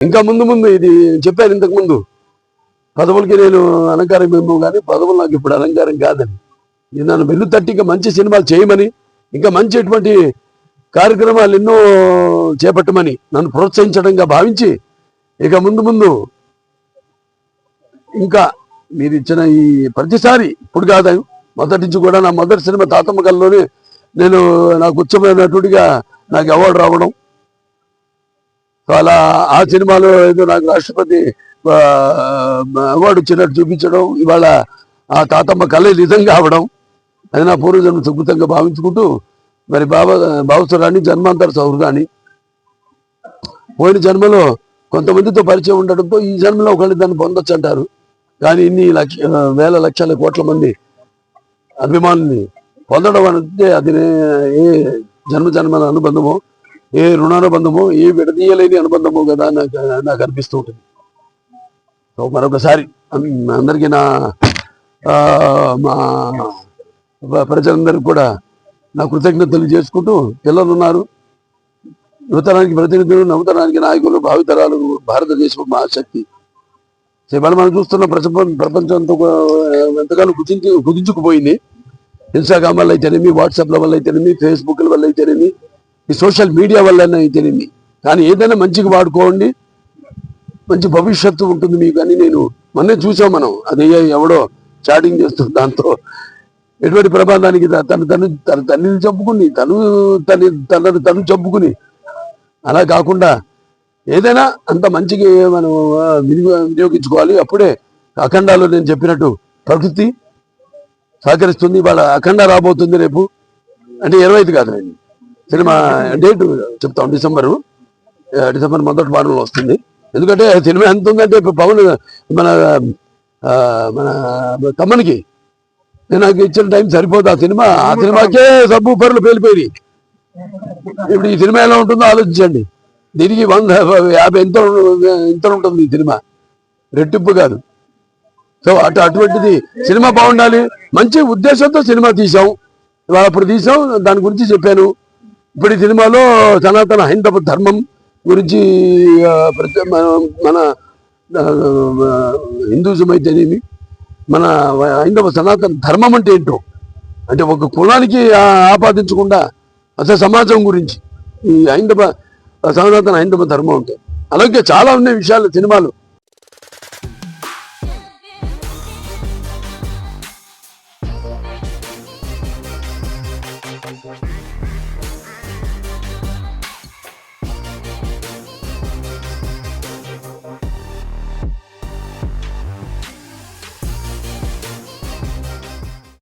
ఇంకా ముందు ముందు ఇది చెప్పాను ఇంతకు ముందు. పదవులకి నేను అలంకారం ఏమో కానీ పదవులు నాకు ఇప్పుడు అలంకారం కాదని. ఇది నన్ను వెన్ను తట్టి ఇంకా మంచి సినిమాలు చేయమని ఇంకా మంచి ఎటువంటి కార్యక్రమాలు ఎన్నో చేపట్టమని నన్ను ప్రోత్సహించడంగా భావించి ఇక ముందు ముందు ఇంకా మీరు ఇచ్చిన ఈ ప్రతిసారి ఇప్పుడు కాదు మొదటి నుంచి కూడా నా మొదటి సినిమా తాతమ్మ కల్లోనే నేను నాకు ఉచ్చమైనటువంటిగా నాకు అవార్డు రావడం అలా ఆ సినిమాలో ఏదో నాకు రాష్ట్రపతి అవార్డు వచ్చినట్టు చూపించడం ఇవాళ ఆ తాతమ్మ కళ నిజంగా అవడం అది నా పూర్వజన్మ సుకృతంగా భావించుకుంటూ మరి బాబా బావసరాన్ని జన్మాంతర సౌహృదాన్ని పోయిన జన్మలో కొంతమందితో పరిచయం ఉండడంతో ఈ జన్మలో ఒకళ్ళు దాన్ని పొందొచ్చు అంటారు. కానీ ఇన్ని లక్ష వేల లక్షల కోట్ల మంది అభిమానుల్ని పొందడం అంటే అది ఏ జన్మ జన్మల అనుబంధమో ఏ రుణానుబంధమో ఏ విడదీయలేని అనుబంధమో కదా నాకు నాకు అనిపిస్తూ ఉంటుంది. సో మరొకసారి అందరికీ నా ఆ, మా ప్రజలందరికీ కూడా నా కృతజ్ఞతలు చేసుకుంటూ పిల్లలు ఉన్నారు నూతనానికి ప్రతినిధులు నూతనానికి నాయకులు భావితరాలు భారతదేశం మహాశక్తి. సో ఇవాళ మనం చూస్తున్న ప్రపంచం ప్రపంచం అంతా ఎంతగానో కుదించి కుదించుకుపోయింది. ఇన్స్టాగ్రామ్ వల్ల అయితేనేమి వాట్సాప్ల వల్ల అయితేనేమి ఫేస్బుక్ల వల్ల అయితేనేమి ఈ సోషల్ మీడియా వల్ల అయితేనేమి కానీ ఏదైనా మంచిగా వాడుకోండి. మంచి భవిష్యత్తు ఉంటుంది మీకు అని నేను మొన్నే చూసాం మనం. అది ఎవడో చాటింగ్ చేస్తుంది దాంతో. ఎటువంటి ప్రమాదానికి తన తను తను తన తల్లిని చంపుకుని తను తన తనను తను చంపుకుని. అలా కాకుండా ఏదైనా అంత మంచిగా మనం వినియోగించుకోవాలి. అప్పుడే అఖండాలో నేను చెప్పినట్టు ప్రకృతి సహకరిస్తుంది. వాళ్ళ అఖండ రాబోతుంది రేపు. అంటే ఇరవై ఐదు కాదు నేను సినిమా డేట్ చెప్తాం డిసెంబరు. డిసెంబర్ మొదటి వారంలో వస్తుంది. ఎందుకంటే సినిమా ఎంత ఉందంటే ఇప్పుడు పవన్ మన మన తమ్మనికి నేను నాకు ఇచ్చిన టైం సరిపోదు. ఆ సినిమా ఆ సినిమాకే సబ్బు పరులు పేలిపోయి ఇప్పుడు ఈ సినిమా ఎలా ఉంటుందో ఆలోచించండి. దీనికి వంద యాభై ఎంత ఎంత ఉంటుంది ఈ సినిమా. రెట్టింపు కాదు. సో అటు అటువంటిది సినిమా బాగుండాలి. మంచి ఉద్దేశంతో సినిమా తీసాం ఇవాళ అప్పుడు తీసాం దాని గురించి చెప్పాను. ఇప్పుడు ఈ సినిమాలో సనాతన హైందవ ధర్మం గురించి మన హిందూజం అయితేనేమి మన హైందవ సనాతన ధర్మం అంటే ఏంటో? అంటే ఒక కులానికి ఆపాదించకుండా అసలు సమాజం గురించి ఈ హైందవ సనాతన హైందవ ధర్మం అంటే. అలాగే చాలా ఉన్నాయి విషయాలు సినిమాలు.